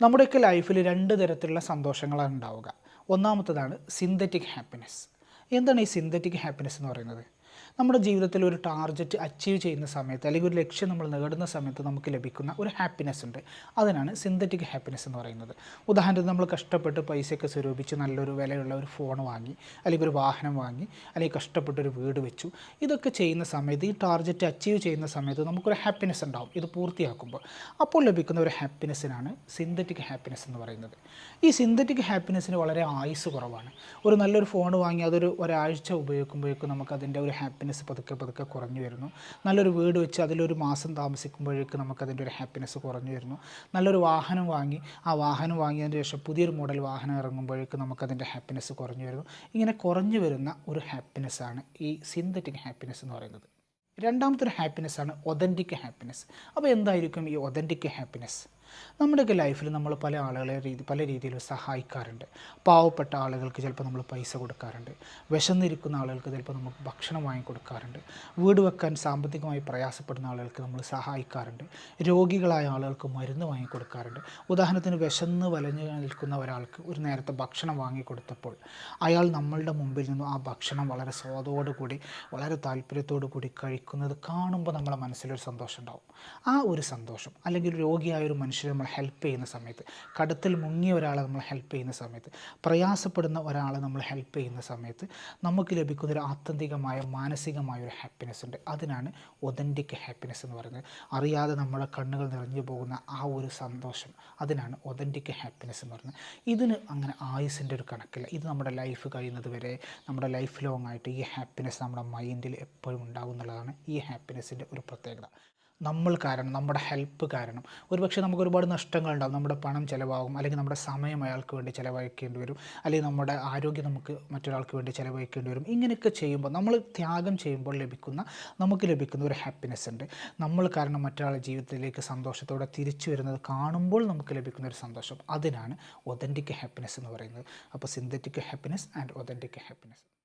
നമ്മുടെയൊക്കെ ലൈഫിൽ രണ്ട് തരത്തിലുള്ള സന്തോഷങ്ങളാണ് ഉണ്ടാവുക. ഒന്നാമത്തതാണ് സിന്തറ്റിക് ഹാപ്പിനെസ് എന്താണ് ഈ സിന്തറ്റിക് ഹാപ്പിനെസ് എന്ന് പറയുന്നത്? നമ്മുടെ ജീവിതത്തിൽ ഒരു ടാർഗറ്റ് അച്ചീവ് ചെയ്യുന്ന സമയത്ത് അല്ലെങ്കിൽ ഒരു ലക്ഷ്യം നമ്മൾ നേടുന്ന സമയത്ത് നമുക്ക് ലഭിക്കുന്ന ഒരു ഹാപ്പിനെസ് ഉണ്ട്. അതിനാണ് സിന്തറ്റിക് ഹാപ്പിനെസ് എന്ന് പറയുന്നത്. ഉദാഹരണത്തിന് നമ്മൾ കഷ്ടപ്പെട്ട് പൈസയൊക്കെ സ്വരൂപിച്ച് നല്ലൊരു വിലയുള്ള ഒരു ഫോൺ വാങ്ങി അല്ലെങ്കിൽ ഒരു വാഹനം വാങ്ങി അല്ലെങ്കിൽ കഷ്ടപ്പെട്ട് ഒരു വീട് വെച്ചു. ഇതൊക്കെ ചെയ്യുന്ന സമയത്ത് ഈ ടാർഗറ്റ് അച്ചീവ് ചെയ്യുന്ന സമയത്ത് നമുക്കൊരു ഹാപ്പിനെസ് ഉണ്ടാവും. ഇത് പൂർത്തിയാക്കുമ്പോൾ. അപ്പോൾ ലഭിക്കുന്ന ഒരു ഹാപ്പിനെസ്സിനാണ് സിന്തറ്റിക് ഹാപ്പിനെസ് എന്ന് പറയുന്നത്. ഈ സിന്തറ്റിക് ഹാപ്പിനെസ്സിന് വളരെ ആയുസ് കുറവാണ്. ഒരു നല്ലൊരു ഫോൺ വാങ്ങി അതൊരു ഒരാഴ്ച ഉപയോഗിക്കുമ്പോഴേക്കും നമുക്ക് അതിന്റെ ഒരു ഹാപ്പിനെസ് പതുക്കെ പതുക്കെ കുറഞ്ഞു വരുന്നു. നല്ലൊരു വീട് വെച്ച് അതിലൊരു മാസം താമസിക്കുമ്പോഴേക്ക് നമുക്കതിന്റെ ഒരു ഹാപ്പിനെസ് കുറഞ്ഞു വരുന്നു. നല്ലൊരു വാഹനം വാങ്ങി ആ വാഹനം വാങ്ങിയതിന് ശേഷം പുതിയൊരു മോഡൽ വാഹനം ഇറങ്ങുമ്പോഴേക്ക് നമുക്കതിന്റെ ഹാപ്പിനെസ് കുറഞ്ഞു വരുന്നു. ഇങ്ങനെ കുറഞ്ഞു വരുന്ന ഒരു ഹാപ്പിനെസ്സാണ് ഈ സിന്തറ്റിക് ഹാപ്പിനെസ് എന്ന് പറയുന്നത്. രണ്ടാമത്തെ ഒരു ഹാപ്പിനെസ്സാണ് ഒതന്റിക് ഹാപ്പിനെസ് അപ്പോൾ എന്തായിരിക്കും ഈ ഒതന്റിക് ഹാപ്പിനെസ് നമ്മുടെയൊക്കെ ലൈഫിൽ നമ്മൾ പല ആളുകളെ രീതി പല രീതിയിൽ സഹായിക്കാറുണ്ട്. പാവപ്പെട്ട ആളുകൾക്ക് ചിലപ്പോൾ നമ്മൾ പൈസ കൊടുക്കാറുണ്ട്. വിശന്നിരിക്കുന്ന ആളുകൾക്ക് ചിലപ്പോൾ നമുക്ക് ഭക്ഷണം വാങ്ങി കൊടുക്കാറുണ്ട്. വീട് വെക്കാൻ സാമ്പത്തികമായി പ്രയാസപ്പെടുന്ന ആളുകൾക്ക് നമ്മൾ സഹായിക്കാറുണ്ട്. രോഗികളായ ആളുകൾക്ക് മരുന്ന് വാങ്ങി കൊടുക്കാറുണ്ട്. ഉദാഹരണത്തിന് വിശന്ന് വലഞ്ഞു നിൽക്കുന്ന ഒരാൾക്ക് ഒരു നേരത്തെ ഭക്ഷണം വാങ്ങി കൊടുത്തപ്പോൾ അയാൾ നമ്മളുടെ മുമ്പിൽ നിന്നും ആ ഭക്ഷണം വളരെ സ്വാദോടുകൂടി വളരെ താല്പര്യത്തോടു കൂടി കഴിക്കുന്നത് കാണുമ്പോൾ നമ്മുടെ മനസ്സിലൊരു സന്തോഷം ഉണ്ടാവും ആ ഒരു സന്തോഷം അല്ലെങ്കിൽ രോഗിയായ ഒരു മനുഷ്യരെ നമ്മൾ ഹെൽപ്പ് ചെയ്യുന്ന സമയത്ത് കടുത്തിൽ മുങ്ങിയ ഒരാളെ നമ്മൾ ഹെൽപ്പ് ചെയ്യുന്ന സമയത്ത് പ്രയാസപ്പെടുന്ന ഒരാളെ നമ്മൾ ഹെൽപ്പ് ചെയ്യുന്ന സമയത്ത് നമുക്ക് ലഭിക്കുന്ന ഒരു ആത്യന്തികമായ മാനസികമായ ഒരു ഹാപ്പിനെസ് ഉണ്ട്. അതിനാണ് ഒതന്റിക് ഹാപ്പിനെസ് എന്ന് പറയുന്നത്. അറിയാതെ നമ്മുടെ കണ്ണുകൾ നിറഞ്ഞു പോകുന്ന ആ ഒരു സന്തോഷം. അതിനാണ് ഒതന്റിക് ഹാപ്പിനെസ് എന്ന് പറയുന്നത്. ഇതിന് അങ്ങനെ ആയുസിന്റെ ഒരു കണക്കില്ല. ഇത് നമ്മുടെ ലൈഫ് കഴിയുന്നത് വരെ നമ്മുടെ ലൈഫ് ലോങ് ആയിട്ട് ഈ ഹാപ്പിനെസ് നമ്മുടെ മൈൻഡിൽ എപ്പോഴും ഉണ്ടാകും എന്നുള്ളതാണ് ഈ ഹാപ്പിനെസ്സിന്റെ ഒരു പ്രത്യേകത. നമ്മൾ കാരണം നമ്മുടെ ഹെൽപ്പ് കാരണം. ഒരുപക്ഷെ നമുക്ക് ഒരുപാട് നഷ്ടങ്ങളുണ്ടാകും നമ്മുടെ പണം ചിലവാകും അല്ലെങ്കിൽ നമ്മുടെ സമയം അയാൾക്ക് വേണ്ടി ചിലവഴിക്കേണ്ടി വരും അല്ലെങ്കിൽ നമ്മുടെ ആരോഗ്യം നമുക്ക് മറ്റൊരാൾക്ക് വേണ്ടി ചിലവഴിക്കേണ്ടി വരും. ഇങ്ങനെയൊക്കെ ചെയ്യുമ്പോൾ നമ്മൾ ത്യാഗം ചെയ്യുമ്പോൾ ലഭിക്കുന്ന നമുക്ക് ലഭിക്കുന്ന ഒരു ഹാപ്പിനെസ് ഉണ്ട്. നമ്മൾ കാരണം മറ്റൊരാളുടെ ജീവിതത്തിലേക്ക് സന്തോഷത്തോടെ തിരിച്ചു വരുന്നത് കാണുമ്പോൾ നമുക്ക് ലഭിക്കുന്ന ഒരു സന്തോഷം. അതിനാണ് ഒതന്റിക് ഹാപ്പിനെസ് എന്ന് പറയുന്നത്. അപ്പോൾ synthetic happiness and authentic happiness